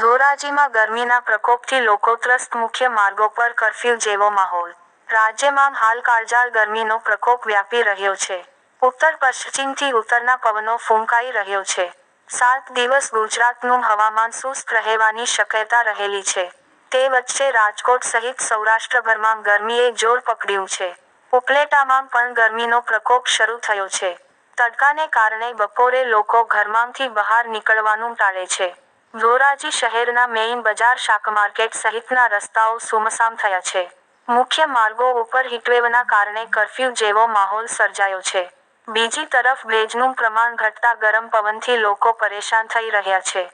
ધોરાજીમાં ગરમીના પ્રકોપથી લોકો ત્રસ્ત મુખ્ય માર્ગો પર કરફ્યુ જેવો માહોલ. રાજ્યમાં હાલ કાળજાળ ગરમીનો પ્રકોપ વ્યાપી રહ્યો છે. ઉત્તર પશ્ચિમથી ઉત્તરના પવનો ફૂંકાઈ રહ્યો છે. સાત દિવસ ગુજરાતનું હવામાન સુસ્ત રહેવાની શક્યતા રહેલી છે. તે વચ્ચે રાજકોટ સહિત સૌરાષ્ટ્રભરમાં ગરમીએ જોર પકડ્યું છે. ઉપલેટામાં પણ ગરમીનો પ્રકોપ શરૂ થયો છે. તડકાને કારણે બપોરે લોકો ઘરમાંથી બહાર નીકળવાનું ટાળે છે. ધોરાજી શહેરના મેઇન બજાર શાક માર્કેટ સહિતના રસ્તાઓ સુમસામ થયા છે. મુખ્ય માર્ગો ઉપર હીટવેવના કારણે કરફ્યુ જેવો માહોલ સર્જાયો છે. બીજી તરફ ભેજનું પ્રમાણ ઘટતા ગરમ પવનથી લોકો પરેશાન થઈ રહ્યા છે.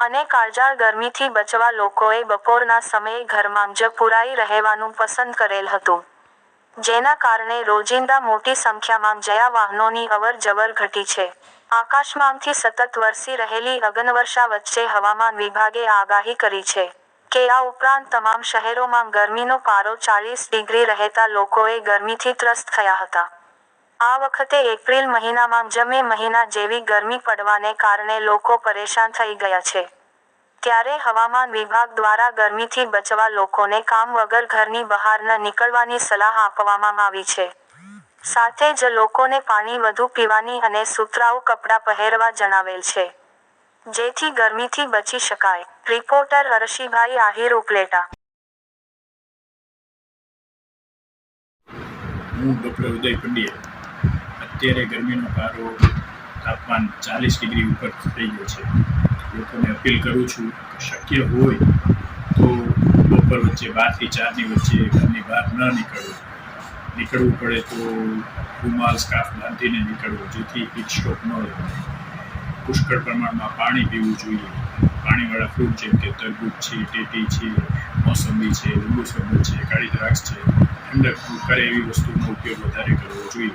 અને કાળજાળ ગરમીથી બચવા લોકોએ બપોરના સમયે ઘરમાં જ પુરાઈ રહેવાનું પસંદ કરેલ હતું. જેના કારણે રોજિંદા મોટી સંખ્યામાં જયા વાહનોની અવર જવર ઘટી છે. આકાશમાંથી સતત વરસી રહેલી અગનવર્ષા વચ્ચે હવામાન વિભાગે આગાહી કરી છે કે આ ઉપરાંત તમામ શહેરોમાં ગરમીનો પારો ચાલીસ ડિગ્રી રહેતા લોકોએ ગરમીથી ત્રસ્ત થયા હતા. આ વખતે એપ્રિલ મહિનામાં જ મે મહિના જેવી ગરમી પડવાને કારણે લોકો પરેશાન થઈ ગયા છે. ત્યારે હવામાન વિભાગ દ્વારા ગરમીથી બચવા લોકોને કામ વગર ઘરની બહાર ન નીકળવાની સલાહ આપવામાં આવી છે. સાથે જ લોકોને પાણી વધુ પીવાની અને સુતરાઉ કપડાં પહેરવા જણાવેલ છે. જેથી ગરમીથી બચી શકાય. રિપોર્ટર હર્ષિભાઈ આહિર ઉપલેટા. હું ડૉક્ટર ઉદય પંડ્યા. અત્યારે ગરમીનો પારો તાપમાન ચાલીસ ડિગ્રી ઉપર થઈ ગયો છે. લોકોને અપીલ કરું છું કે શક્ય હોય તો બપોર વચ્ચે બારથી ચારની વચ્ચે ઘરની બહાર ન નીકળવું નીકળવું પડે તો રૂમાલ સ્કાફ બાંધીને નીકળવું, જેથી હીટ સ્ટ્રોક ન થાય પુષ્કળ પ્રમાણમાં પાણી પીવું જોઈએ. પાણીવાળા ફ્રૂટ જેમ કે તરબૂચ છે, ટેટી છે, મોસંબી છે, લીંબુ શરબત છે, કાળી દ્રાક્ષ છે, ઠંડક કરે એવી વસ્તુનો ઉપયોગ વધારે કરવો જોઈએ.